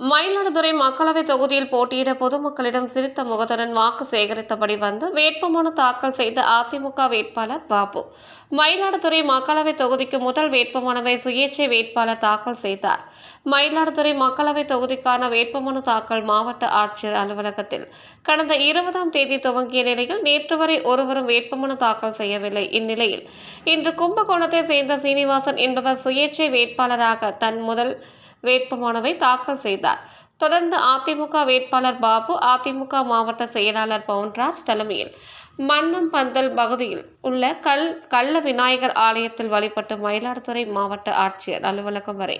மயிலாடுதுறை மக்களவை தொகுதியில் போட்டியிட பொதுமக்களிடம் சிரித்த முகத்துடன் வாக்கு சேகரித்தபடி வந்து வேட்புமனு தாக்கல் செய்த அதிமுக வேட்பாளர் பாபு. மயிலாடுதுறை மக்களவை தொகுதிக்கு முதல் வேட்புமனுவை சுயேட்சை வேட்பாளர் தாக்கல் செய்தார். மயிலாடுதுறை மக்களவை தொகுதிக்கான வேட்புமனு தாக்கல் மாவட்ட ஆட்சியர் அலுவலகத்தில் கடந்த இருபதாம் தேதி துவங்கிய நிலையில் நேற்று வரை ஒருவரும் வேட்புமனு தாக்கல் செய்யவில்லை. இந்நிலையில் இன்று கும்பகோணத்தை சேர்ந்த சீனிவாசன் என்பவர் சுயேட்சை வேட்பாளராக தன் முதல் வேட்புமனுவை தாக்கல் செய்தார். தொடர்ந்து அதிமுக வேட்பாளர் பாபு அதிமுக மாவட்ட செயலாளர் பவுன்ராஜ் தலைமையில் மன்னம் பந்தல் பகுதியில் உள்ள கல் கள்ள விநாயகர் ஆலயத்தில் வழிபட்டு மயிலாடுதுறை மாவட்ட ஆட்சியர் அலுவலகம் வரை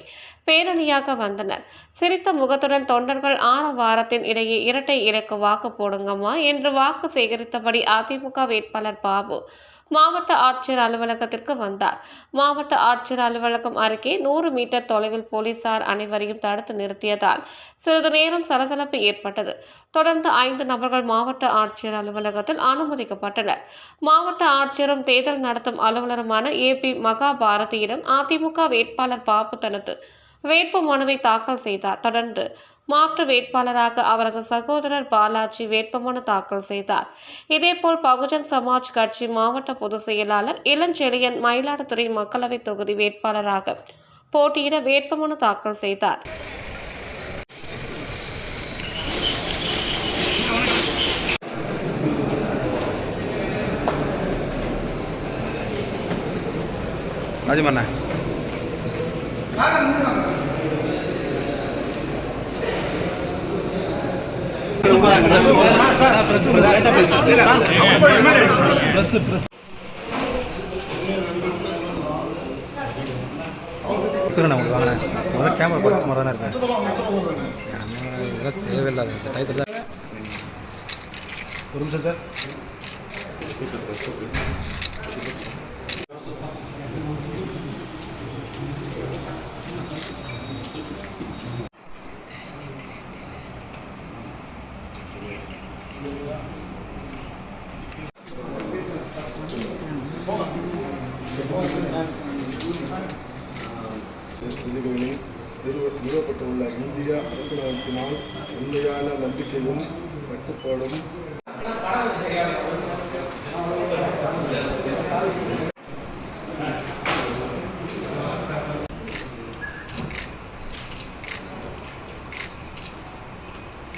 பேரணியாக வந்தனர். சிரித்த முகத்துடன் தொண்டர்கள் ஆறு வாரத்தின் இடையே இரட்டை இலக்கு வாக்கு போடுங்கம்மா என்று வாக்கு சேகரித்தபடி அதிமுக வேட்பாளர் பாபு மாவட்ட ஆட்சியர் அலுவலகத்திற்கு வந்தார். மாவட்ட ஆட்சியர் அலுவலகம் அருகே நூறு மீட்டர் தொலைவில் போலீசார் அனைவரையும் தடுத்து நிறுத்தியதால் சிறிது நேரம் சலசலப்பு ஏற்பட்டது. தொடர்ந்து ஐந்து நபர்கள் மாவட்ட ஆட்சியர் அலுவலகத்தில் அனுமதி அனுமதிக்கப்பட்டனர் மாவட்ட ஆட்சியரும் தேர்தல் நடத்தும் அலுவலருமான ஏ. பி. மகாபாரதியிடம் அதிமுக வேட்பாளர் பாபு தனது வேட்பு மனுவை தாக்கல் செய்தார். தொடர்ந்து மாற்று வேட்பாளராக அவரது சகோதரர் பாலாஜி வேட்புமனு தாக்கல் செய்தார். இதேபோல் பகுஜன் சமாஜ் கட்சி மாவட்ட பொதுச் செயலாளர் இளஞ்செழியன் மயிலாடுதுறை மக்களவைத் தொகுதி வேட்பாளராக போட்டியிட வேட்புமனு தாக்கல் செய்தார். ராஜமண்ணா கொடுத்துருண்ணா உங்களுக்கு வாங்கினேன் முதல்ல கேமரா பார்த்து சுமார் இருக்கேன். இதெல்லாம் தேவையில்லாத இந்த டயத்தில் தான் ஒரு நிமிஷம் சார். விதிகளில் நிறுவ நிறுவப்பட்டுள்ள இந்திய அரசியலமைப்பினால் உண்மையான நம்பிக்கையும் கட்டுப்பாடும்